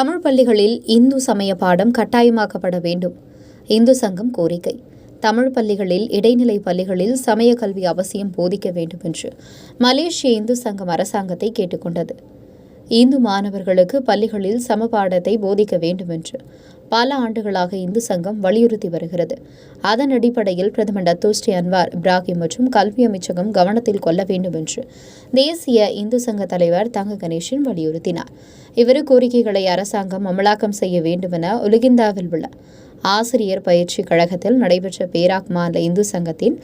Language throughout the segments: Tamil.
தமிழ் பள்ளிகளில் இந்து சமய பாடம் கட்டாயமாக்கப்பட வேண்டும். இந்து சங்கம் கோரிக்கை. தமிழ் பள்ளிகளில் இடைநிலை பள்ளிகளில் சமய கல்வி அவசியம் போதிக்க வேண்டும் என்று மலேசிய இந்து சங்கம் அரசாங்கத்தை கேட்டுக்கொண்டது. இந்து மாணவர்களுக்கு பள்ளிகளில் சமபாடத்தை போதிக்க வேண்டும் என்று பல ஆண்டுகளாக இந்து சங்கம் வலியுறுத்தி வருகிறது. அதன் அடிப்படையில் பிரதமர் டத்தோஸ்ரீ அன்வார் இப்ராஹிம் மற்றும் கல்வி அமைச்சகம் கவனத்தில் கொள்ள வேண்டும் என்று தேசிய இந்து சங்க தலைவர் தங்க கணேசன் வலியுறுத்தினார். இவ்விரு கோரிக்கைகளை அரசாங்கம் அமலாக்கம் செய்ய வேண்டுமென உலகிந்தாவில் உள்ள ஆசிரியர் பயிற்சி கழகத்தில் நடைபெற்ற பேராக் மாநில இந்து சங்கத்தின்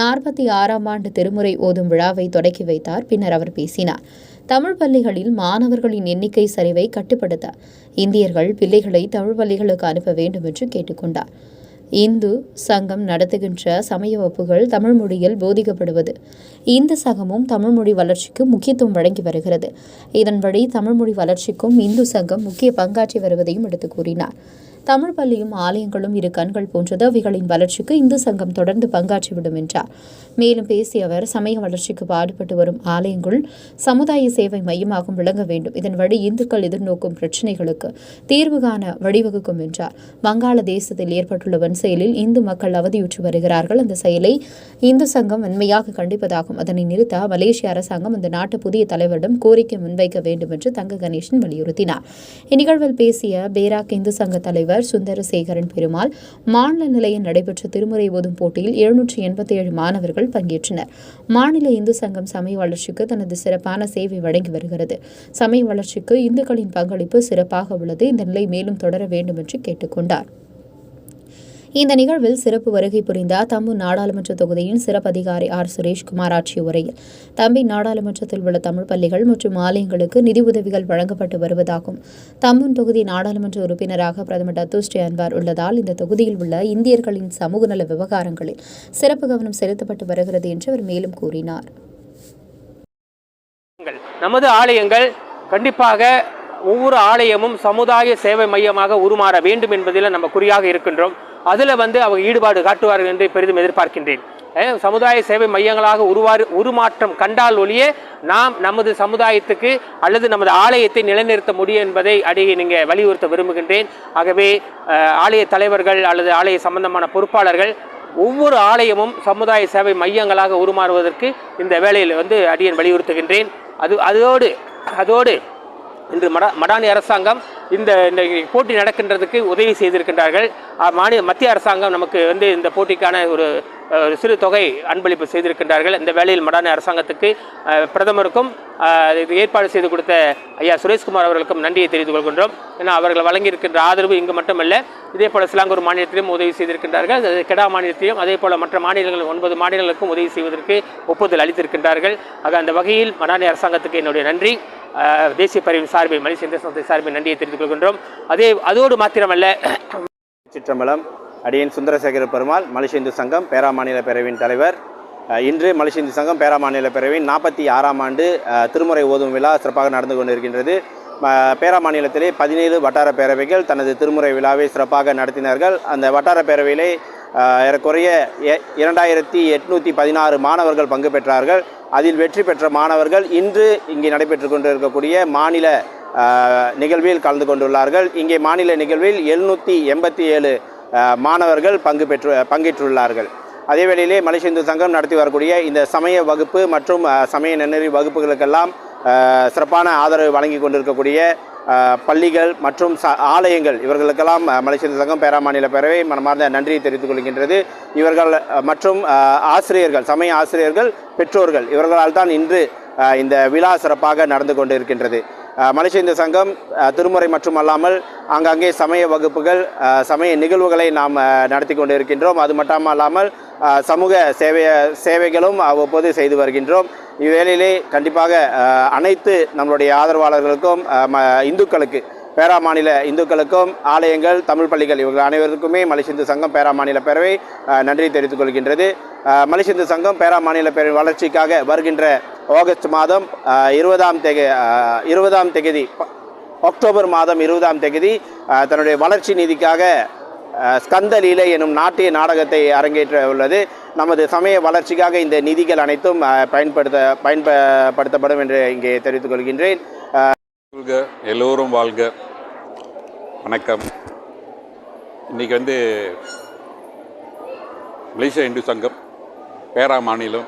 நாற்பத்தி ஆறாம் ஆண்டு திருமுறை ஓதும் விழாவை தொடக்கி வைத்தார். பின்னர் அவர் பேசினார். தமிழ் பள்ளிகளில் மாணவர்களின் எண்ணிக்கை சரிவை கட்டுப்படுத்த இந்தியர்கள் பிள்ளைகளை தமிழ் பள்ளிகளுக்கு அனுப்ப வேண்டும் என்று கேட்டுக்கொண்டார். இந்து சங்கம் நடத்துகின்ற சமய வகுப்புகள் தமிழ் மொழியில் போதிக்கப்படுவது. இந்து சங்கமும் தமிழ் மொழி வளர்ச்சிக்கு முக்கியத்துவம் வழங்கி வருகிறது. இதன் வழி தமிழ் மொழி வளர்ச்சிக்கும் இந்து சங்கம் முக்கிய பங்காற்றி வருவதையும் எடுத்து கூறினார். தமிழ் பள்ளியும் ஆலயங்களும் இரு கண்கள் போன்றது அவைகளின் வளர்ச்சிக்கு இந்து சங்கம் தொடர்ந்து பங்காற்றிவிடும் என்றார். மேலும் பேசிய அவர் சமய வளர்ச்சிக்கு பாடுபட்டு வரும் ஆலயங்கள் சமுதாய சேவை மையமாகவும் விளங்க வேண்டும். இதன் வழி இந்துக்கள் எதிர்நோக்கும் பிரச்சினைகளுக்கு தீர்வு காண வழிவகுக்கும் என்றார். வங்காள தேசத்தில் ஏற்பட்டுள்ள வன் செயலில் இந்து மக்கள் அவதியுற்று வருகிறார்கள். அந்த செயலை இந்து சங்கம் வன்மையாக கண்டிப்பதாகும். அதனை நிறுத்த மலேசிய அரசாங்கம் அந்த நாட்டு புதிய தலைவரிடம் கோரிக்கை முன்வைக்க வேண்டும் என்று தங்க கணேசன் வலியுறுத்தினார். இந்நிகழ்வில் பேசிய பேராக் இந்து சங்க தலைவர் சுந்தரசேகரன் பெருமாள் மாநில நிலையில் நடைபெற்ற திருமுறை ஓதும் போட்டியில் எழுநூற்றி எண்பத்தி ஏழு மாணவர்கள் பங்கேற்றனர். மாநில இந்து சங்கம் சமய வளர்ச்சிக்கு தனது சிறப்பான சேவை வழங்கி வருகிறது. சமய வளர்ச்சிக்கு இந்துக்களின் பங்களிப்பு சிறப்பாக உள்ளது. இந்த நிலை மேலும் தொடர வேண்டும் என்று கேட்டுக்கொண்டார். இந்த நிகழ்வில் சிறப்பு வருகை புரிந்த தம்பு நாடாளுமன்ற தொகுதியின் சிறப்பு அதிகாரி ஆர். சுரேஷ்குமார் ஆற்றிய உரையில் தம்பி நாடாளுமன்றத்தில் உள்ள தமிழ் பள்ளிகள் மற்றும் ஆலயங்களுக்கு நிதி உதவிகள் வழங்கப்பட்டு வருவதாகும். தம்புன் தொகுதி நாடாளுமன்ற உறுப்பினராக பிரதமர் டத்துஸ்ரீ அன்வார் உள்ளதால் இந்த தொகுதியில் உள்ள இந்தியர்களின் சமூக நல விவகாரங்களில் சிறப்பு கவனம் செலுத்தப்பட்டு வருகிறது என்று அவர் மேலும் கூறினார். நமது ஆலயங்கள் கண்டிப்பாக ஒவ்வொரு ஆலயமும் சமுதாய சேவை மையமாக உருமாற வேண்டும் என்பதில் நம்ம குறியாக இருக்கின்றோம். அதில் வந்து அவங்க ஈடுபாடு காட்டுவார்கள் என்று பெரிதும் எதிர்பார்க்கின்றேன். சமுதாய சேவை மையங்களாக உருவாறு உருமாற்றம் கண்டால் ஒழிய நாம் நமது சமுதாயத்துக்கு அல்லது நமது ஆலயத்தை நிலைநிறுத்த முடியும் என்பதை அடியை நீங்கள் வலியுறுத்த விரும்புகின்றேன். ஆகவே ஆலய தலைவர்கள் அல்லது ஆலய சம்பந்தமான பொறுப்பாளர்கள் ஒவ்வொரு ஆலயமும் சமுதாய சேவை மையங்களாக உருமாறுவதற்கு இந்த வேலையில் வந்து அடியன் வலியுறுத்துகின்றேன். அது அதோடு அதோடு இன்று மடா மடானி அரசாங்கம் இந்த இந்த போட்டி நடக்கின்றதுக்கு உதவி செய்திருக்கின்றார்கள். மாநில மத்திய அரசாங்கம் நமக்கு வந்து இந்த போட்டிக்கான ஒரு சிறு தொகை அன்பளிப்பு செய்திருக்கின்றார்கள். இந்த வேளையில் மடான அரசாங்கத்துக்கு பிரதமருக்கும் இது ஏற்பாடு செய்து கொடுத்த ஐயா சுரேஷ்குமார் அவர்களுக்கும் நன்றியை தெரிந்து கொள்கின்றோம். ஏன்னா அவர்கள் வழங்கியிருக்கின்ற ஆதரவு இங்கு மட்டுமல்ல இதே போல் சிலாங்கூர் மாநிலத்திலும் உதவி செய்திருக்கின்றார்கள். கெடா மாநிலத்திலும் அதே போல் மற்ற மாநிலங்கள் ஒன்பது மாநிலங்களுக்கும் உதவி செய்வதற்கு ஒப்புதல் அளித்திருக்கின்றார்கள். ஆக அந்த வகையில் மடானி அரசாங்கத்துக்கு என்னுடைய நன்றி. தேசிய பரிவின் சார்பில் மலேசிய இந்திய சார்பில் நன்றியை தெரிந்து கொள்கின்றோம். அதே அதோடு மாத்திரமல்ல சிற்றம்பலம். அடியேன் சுந்தரசேகர பெருமாள் மலேசிய இந்து சங்கம் பேராமாநில பேரவையின் தலைவர். இன்று மலேசிய இந்து சங்கம் பேராமாநில பேரவையின் நாற்பத்தி ஆறாம் ஆண்டு திருமுறை ஓதும் விழா சிறப்பாக நடந்து கொண்டிருக்கின்றது. பேராமாநிலத்திலே பேரா மாநிலத்திலே பதினேழு வட்டார பேரவைகள் தனது திருமுறை விழாவை சிறப்பாக நடத்தினார்கள். அந்த வட்டார பேரவையிலே ஏறக்குறைய எ- இரண்டாயிரத்தி எட்நூற்றி பதினாறு மாணவர்கள் பங்கு பெற்றார்கள். அதில் வெற்றி பெற்ற மாணவர்கள் இன்று இங்கே நடைபெற்று கொண்டிருக்கக்கூடிய மாநில நிகழ்வில் கலந்து கொண்டுள்ளார்கள். இங்கே மாநில நிகழ்வில் எழுநூற்றி எண்பத்தி ஏழு மாணவர்கள் பங்கு பெற்று பங்கேற்றுள்ளார்கள். அதே வேளையிலே மலேசிய இந்து சங்கம் நடத்தி வரக்கூடிய இந்த சமய வகுப்பு மற்றும் சமய நன்னெறி வகுப்புகளுக்கெல்லாம் சிறப்பான ஆதரவு வழங்கி கொண்டிருக்கக்கூடிய பள்ளிகள் மற்றும் ச ஆலயங்கள் இவர்களுக்கெல்லாம் மலேசிய இந்து சங்கம் பேராமாநில பேரவை மனமார்ந்த நன்றியை தெரிவித்துக் கொள்கின்றது. இவர்கள் மற்றும் ஆசிரியர்கள் சமய ஆசிரியர்கள் பெற்றோர்கள் இவர்களால் தான் இன்று இந்த விழா சிறப்பாக நடந்து கொண்டு இருக்கின்றது மலேசிய இந்து சங்கம் திருமுறை திருமுறை மட்டுமல்லாமல் ஆங்காங்கே சமய வகுப்புகள் சமய நிகழ்வுகளை நாம் நடத்தி கொண்டு இருக்கின்றோம் அது மட்டுமல்லாமல் அல்லாமல் சமூக சேவை சேவைகளும் அவ்வப்போது செய்து வருகின்றோம். இவ்வேளையிலே கண்டிப்பாக அனைத்து நம்மளுடைய ஆதரவாளர்களுக்கும் ம- இந்துக்களுக்கு பேரா மாநில இந்துக்களுக்கும் ஆலயங்கள் தமிழ் பள்ளிகள் இவர்கள் அனைவருக்குமே மலைசிந்து சங்கம் பேரா மாநில பேரவை நன்றி தெரிவித்துக் கொள்கின்றது. மலைசிந்து சங்கம் பேரா மாநில பேரவை வளர்ச்சிக்காக வருகின்ற ஆகஸ்ட் மாதம் இருபதாம் தேதி இருபதாம் தேதி அக்டோபர் மாதம் இருபதாம் தேதி தன்னுடைய வளர்ச்சி நிதிக்காக ஸ்கந்தலீலை ஸ்கந்த லீலை எனும் நாட்டிய நாடகத்தை அரங்கேற்ற உள்ளது. நமது சமய வளர்ச்சிக்காக இந்த நிதிகள் அனைத்தும் பயன்படுத்த பயன்படுத்தப்படும் என்று இங்கே தெரிவித்துக் கொள்கின்றேன். வாழ்க எல்லோரும் வாழ்க. வணக்கம். இன்றைக்கி வந்து மலேசியா இந்து சங்கம் பேரா மாநிலம்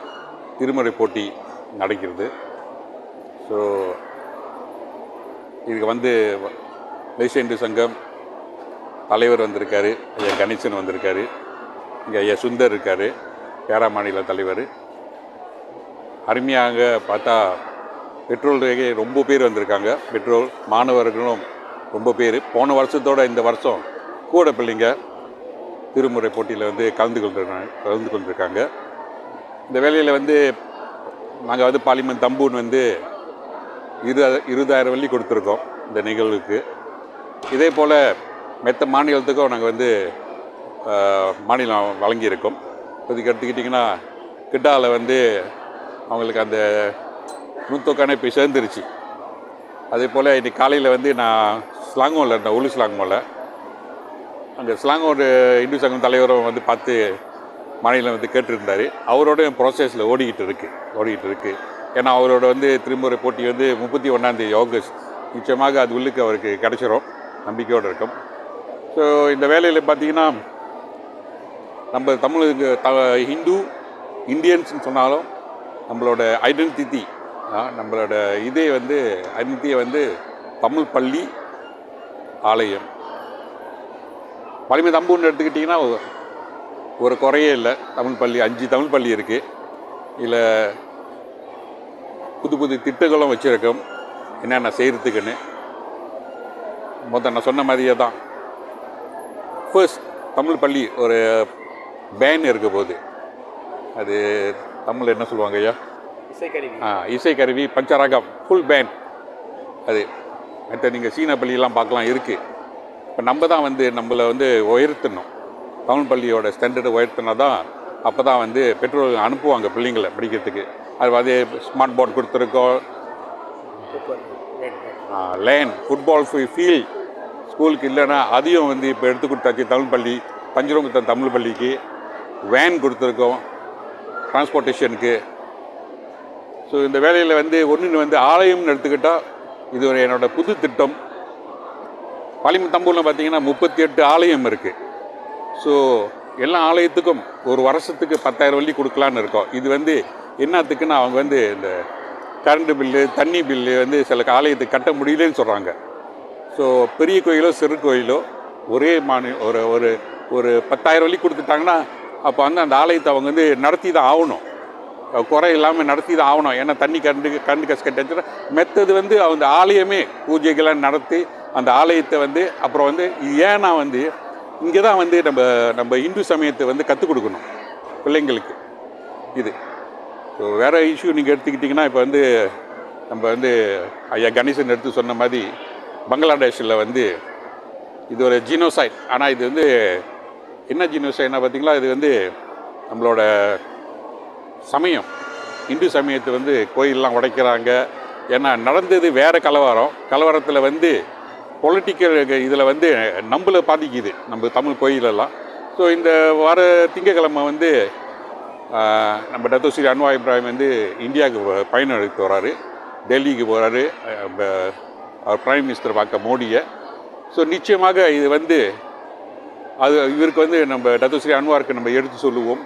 திருமுறை போட்டி நடக்கிறது. ஸோ இதுக்கு வந்து மலேசியா இந்து சங்கம் தலைவர் வந்திருக்காரு ஐயா கணேசன் வந்திருக்காரு இங்கே ஐயா சுந்தர் இருக்கார் பேரா மாநில தலைவர். அருமையாக பார்த்தா பெட்ரோல் ரேகை ரொம்ப பேர் வந்திருக்காங்க. பெட்ரோல் மாணவர்களும் ரொம்ப பேர். போன வருஷத்தோட இந்த வருஷம் கூட பிள்ளைங்க திருமுறை போட்டியில் வந்து கலந்து கொண்டிருக்காங்க கலந்து கொண்டிருக்காங்க. இந்த வேலையில் வந்து நாங்கள் வந்து பாலிமன் தம்பூன் வந்து இரு இருபதாயிரம் வள்ளி கொடுத்துருக்கோம் இந்த நிகழ்வுக்கு. இதே போல் மெத்த மாநிலத்துக்கும் நாங்கள் வந்து மாநிலம் வழங்கியிருக்கோம். இப்போதைக்கு எடுத்துக்கிட்டிங்கன்னா கிட்டாவில் வந்து அவங்களுக்கு அந்த நூத்தொக்கான இப்போ சேர்ந்துருச்சு. அதே போல் இன்றைக்கி காலையில் வந்து நான் ஸ்லாங்கோவில் இருந்தேன் உளு ஸ்லாங்கோவில் அங்கே ஸ்லாங்கோட இந்து சங்கம் தலைவரும் வந்து பார்த்து மாநிலம் வந்து கேட்டிருந்தார். அவரோட ப்ராசஸில் ஓடிக்கிட்டு இருக்குது ஓடிக்கிட்டு இருக்குது ஏன்னா அவரோட வந்து திருமுறை போட்டி வந்து முப்பத்தி ஒன்றாந்தேதி ஆகஸ்ட். நிச்சயமாக அது உள்ளுக்கு அவருக்கு கிடச்சிரும் நம்பிக்கையோடு இருக்கும். ஸோ இந்த வேலையில் பார்த்தீங்கன்னா நம்ம தமிழுக்கு த ஹிந்து இந்தியன்ஸ்னு சொன்னாலும் நம்மளோட ஐடென்டிட்டி நம்மளோட இதே வந்து அந்திய வந்து தமிழ் பள்ளி ஆலயம். பழமை தம்புன்னு எடுத்துக்கிட்டிங்கன்னா ஒரு- குறையே இல்லை. தமிழ் பள்ளி அஞ்சு தமிழ் பள்ளி இருக்குது இல்லை புது புது திட்டங்களும் வச்சுருக்கோம். என்னென்ன செய்கிறதுக்குன்னு மொத்தம் நான் சொன்ன மாதிரியே தான். ஃபர்ஸ்ட் தமிழ் பள்ளி ஒரு பேன் இருக்க போகுது. அது தமிழ் என்ன சொல்லுவாங்க ஐயா? இசைக்கருவி. ஆ இசைக்கருவி பஞ்சராகம் ஃபுல் பேண்ட் அது மற்ற நீங்கள் சீன பள்ளியெல்லாம் பார்க்கலாம் இருக்குது இப்போ நம்ம தான் வந்து நம்மளை வந்து உயர்த்தணும். தமிழ் பள்ளியோட ஸ்டாண்டர்டை உயர்த்தினா தான் அப்போ தான் வந்து பெற்றோர்கள் அனுப்புவாங்க பிள்ளைங்களை படிக்கிறதுக்கு. அது வந்து ஸ்மார்ட் போர்ட் கொடுத்துருக்கோம். லேன் ஃபுட்பால் ஃபீல் ஸ்கூலுக்கு இல்லைன்னா அதையும் வந்து இப்போ எடுத்து கொடுத்தாச்சு தமிழ் பள்ளி பஞ்சரங்குத்தம் தமிழ் பள்ளிக்கு வேன் கொடுத்துருக்கோம் டிரான்ஸ்போர்ட்டேஷனுக்கு ஸோ இந்த வேலையில் வந்து ஒன்று வந்து ஆலயம்னு எடுத்துக்கிட்டால் இது ஒரு என்னோட புது திட்டம். பாலிமன் தம்பூரில் பார்த்தீங்கன்னா முப்பத்தி எட்டு ஆலயம் இருக்குது ஸோ எல்லா ஆலயத்துக்கும் ஒரு வருஷத்துக்கு பத்தாயிரம் வள்ளி கொடுக்கலான்னு இருக்கோம். இது வந்து என்னத்துக்குன்னா அவங்க வந்து இந்த கரண்ட் பில்லு தண்ணி பில்லு வந்து சில ஆலயத்துக்கு கட்ட முடியலன்னு சொல்கிறாங்க ஸோ பெரிய கோயிலோ சிறு கோயிலோ ஒரே மாநில ஒரு ஒரு ஒரு பத்தாயிரம் வள்ளி கொடுத்துட்டாங்கன்னா அப்போ வந்து அந்த ஆலயத்தை அவங்க வந்து நடத்தி தான் ஆகணும். குறை இல்லாமல் நடத்தி தான் ஆகணும். ஏன்னா தண்ணி கண்டு கண்டு கச மெத்தது வந்து அந்த ஆலயமே பூஜைகளை நடத்தி அந்த ஆலயத்தை வந்து அப்புறம் வந்து ஏன்னா வந்து இங்கே தான் வந்து நம்ம நம்ம இந்து சமயத்தை வந்து கற்றுக் கொடுக்கணும் பிள்ளைங்களுக்கு. இது. ஸோ வேறு இஷ்யூ நீங்கள் எடுத்துக்கிட்டிங்கன்னா இப்போ வந்து நம்ம வந்து ஐயா கணேசன் எடுத்து சொன்ன மாதிரி பங்களாதேஷில் வந்து இது ஒரு ஜீனோசைட் ஆனால் இது வந்து என்ன ஜீனோசைட்னா பார்த்தீங்களா இது வந்து நம்மளோட சமயம். இந்து சமயத்தை வந்து கோயிலெலாம் உடைக்கிறாங்க. ஏன்னா நடந்தது வேறு கலவரம். கலவரத்தில் வந்து பொலிட்டிக்கல் இதில் வந்து நம்மளை பாதிக்குது நம்ம தமிழ் கோயிலெல்லாம். ஸோ இந்த வர திங்கக்கிழமை வந்து நம்ம டத்தோஸ்ரீ அன்வார் இப்ராஹிம் வந்து இந்தியாவுக்கு பயணம் எடுத்து வராரு. டெல்லிக்கு போகிறாரு அவர் பிரைம் மினிஸ்டர் பார்க்க மோடியை. ஸோ நிச்சயமாக இது வந்து அது இவருக்கு வந்து நம்ம டத்தோஸ்ரீ அன்வாருக்கு நம்ம எடுத்து சொல்லுவோம்.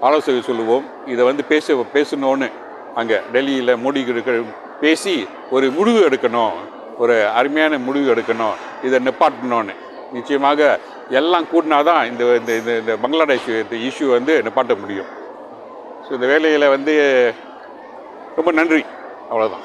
ஆலோசனை சொல்லுவோம் இதை வந்து பேச பேசணும்னு. அங்கே டெல்லியில் மோடிக்கு பேசி ஒரு முடிவு எடுக்கணும். ஒரு அருமையான முடிவு எடுக்கணும். இதை நிப்பாட்டணும்னு. நிச்சயமாக எல்லாம் கூட்டினா தான் இந்த இந்த இந்த இந்த பங்களாதேஷ் இந்த இஷ்யூ வந்து நிப்பாட்ட முடியும். ஸோ இந்த வேலையில் வந்து ரொம்ப நன்றி. அவ்வளோதான்